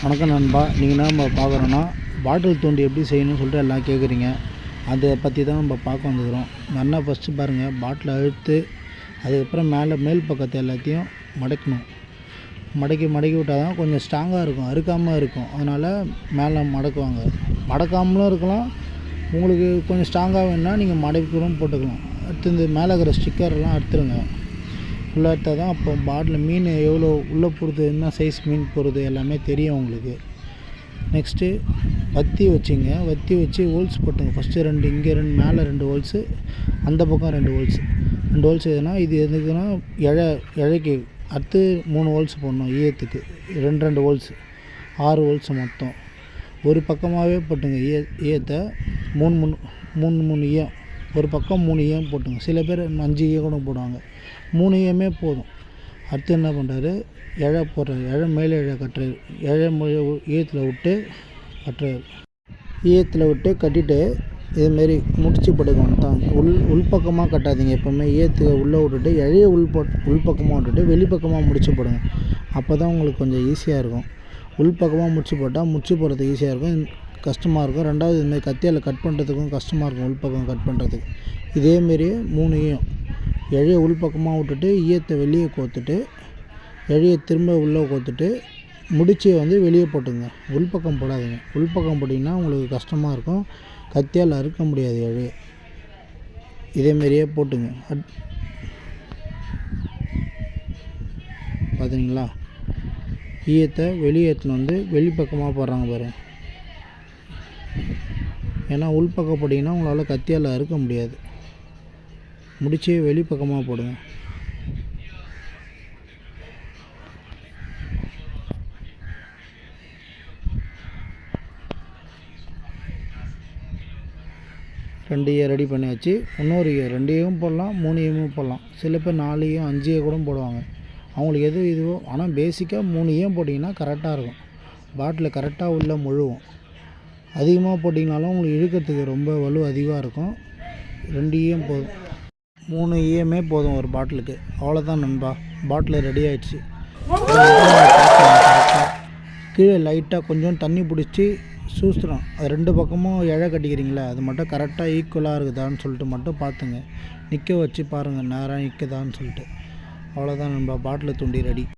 வணக்கம் நண்பா. நீங்கள் என்ன நம்ம பார்க்குறோன்னா பாட்டில் தூண்டி எப்படி செய்யணும்னு சொல்லிட்டு எல்லாம் கேட்குறீங்க அதை பற்றி தான் நம்ம பார்க்க வந்துக்கிறோம் நல்லா ஃபஸ்ட்டு பாருங்கள் பாட்டில் அழுத்து அதுக்கப்புறம் மேலே மேல் பக்கத்தை எல்லாத்தையும் மடக்கணும். மடக்கி மடக்கி விட்டால் தான் கொஞ்சம் ஸ்ட்ராங்காக இருக்கும் அறுக்காமல் இருக்கும். அதனால் மேலே மடக்குவாங்க. மடக்காமலும் இருக்கலாம். உங்களுக்கு கொஞ்சம் ஸ்ட்ராங்காக வேணும்னா நீங்கள் மடக்கிலும் போட்டுக்கலாம். அடுத்து இந்த மேலே இருக்கிற ஸ்டிக்கர்லாம் எடுத்துருங்க. உள்ளாட்ட எடுத்தால் தான். அப்போ பாட்டில் மீன் எவ்வளோ உள்ளே போகிறது என்ன சைஸ் மீன் போகிறது எல்லாமே தெரியும் உங்களுக்கு. நெக்ஸ்ட்டு வத்தி வச்சுங்க. வத்தி வச்சு ஹோல்ஸ் போட்டுங்க. ஃபஸ்ட்டு ரெண்டு இங்கே ரெண்டு மேலே ரெண்டு ஹோல்ஸு அந்த பக்கம் ரெண்டு ஹோல்ஸு ரெண்டு ஹோல்ஸ் எதுனா இது எதுக்குன்னா இழை இழைக்கு அடுத்து மூணு ஹோல்ஸ் போடணும் ஈயத்துக்கு. ரெண்டு ரெண்டு ஹோல்ஸு ஆறு ஹோல்ஸ் மொத்தம். ஒரு பக்கமாகவே போட்டுங்க ஈய ஈயத்தை. மூணு மூணு மூணு மூணு ஈயம். ஒரு பக்கம் மூணு ஈயம் போட்டுங்க. சில பேர் அஞ்சு ஈயம் கூட போடுவாங்க. மூணையுமே போதும். அடுத்து என்ன பண்ணுறாரு இழை போடுறாரு. இழை மேலே இழை கட்டுறாரு. இழை மொழி ஈயத்தில் விட்டு கட்டுறாரு. ஈயத்தில் விட்டு கட்டிட்டு இதுமாரி முடிச்சு படுக்கணும் தான். உள் உள்பக்கமாக கட்டாதீங்க எப்போவுமே. ஈயத்தை உள்ளே விட்டுட்டு இழைய உள் உள்பக்கமாக விட்டுட்டு வெளிப்பக்கமாக முடிச்சு போடுங்க. அப்போ தான் உங்களுக்கு கொஞ்சம் ஈஸியாக இருக்கும். உள்பக்கமாக முடிச்சு போட்டால் முடிச்சு போடுறது ஈஸியாக இருக்கும். கஷ்டமாக இருக்கும். ரெண்டாவது இதுமாரி கத்தியால் கட் பண்ணுறதுக்கும் கஷ்டமாக இருக்கும். உள்பக்கம் கட் பண்ணுறதுக்கு இதேமாரி மூணையும் இழைய உள்பக்கமாக விட்டுட்டு ஈயத்தை வெளியே கோத்துட்டு இழைய திரும்ப உள்ளே கோத்துட்டு முடிச்சியை வந்து வெளியே போட்டுங்க. உள்பக்கம் போடாதீங்க. உள்பக்கம் போட்டிங்கன்னா உங்களுக்கு கஷ்டமாக இருக்கும். கத்தியால் அறுக்க முடியாது இழைய இதேமாரியே போட்டுங்க. அட் பார்த்தீங்களா ஈயத்தை வெளியே எடுத்துன்னு வந்து வெளிப்பக்கமாக போடுறாங்க பாரு ஏன்னா உள்பக்கம் போட்டிங்கன்னா உங்களால் கத்தியால் அறுக்க முடியாது. முடிச்சு வெளிப்பக்கமாக போடுங்க. ரெண்டு இயர் ரெடி பண்ணியாச்சு. இன்னொரு இயர் ரெண்டையும் போடலாம் மூணு போடலாம். சில பேர் நாலையும் அஞ்சையும் கூட போடுவாங்க. அவங்களுக்கு எது இதுவோ ஆனால் பேசிக்காக மூணு ஏன் போட்டிங்கன்னா கரெக்டாக இருக்கும். பாட்டில் கரெக்டாக உள்ள முழுவும். அதிகமாக போட்டிங்கனாலும் உங்களுக்கு இழுக்கிறதுக்கு ரொம்ப வலு அதிகமாக இருக்கும். ரெண்டு போதும் மூணு இஎம்ஏ போதும் ஒரு பாட்டிலுக்கு. அவ்வளோதான் நண்பா. பாட்டில் ரெடி ஆயிடுச்சு. கீழே லைட்டாக கொஞ்சம் தண்ணி பிடிச்சி சூஸ்திரம். அது ரெண்டு பக்கமும் இழை கட்டிக்கிறீங்களே அது மட்டும் கரெக்டாக ஈக்குவலாக இருக்குதான்னு சொல்லிட்டு மட்டும் பார்த்துங்க. நிற்க வச்சு பாருங்கள் நேராக நிற்குதான்னு சொல்லிட்டு. அவ்வளோதான் நண்பா. பாட்டில் துண்டி ரெடி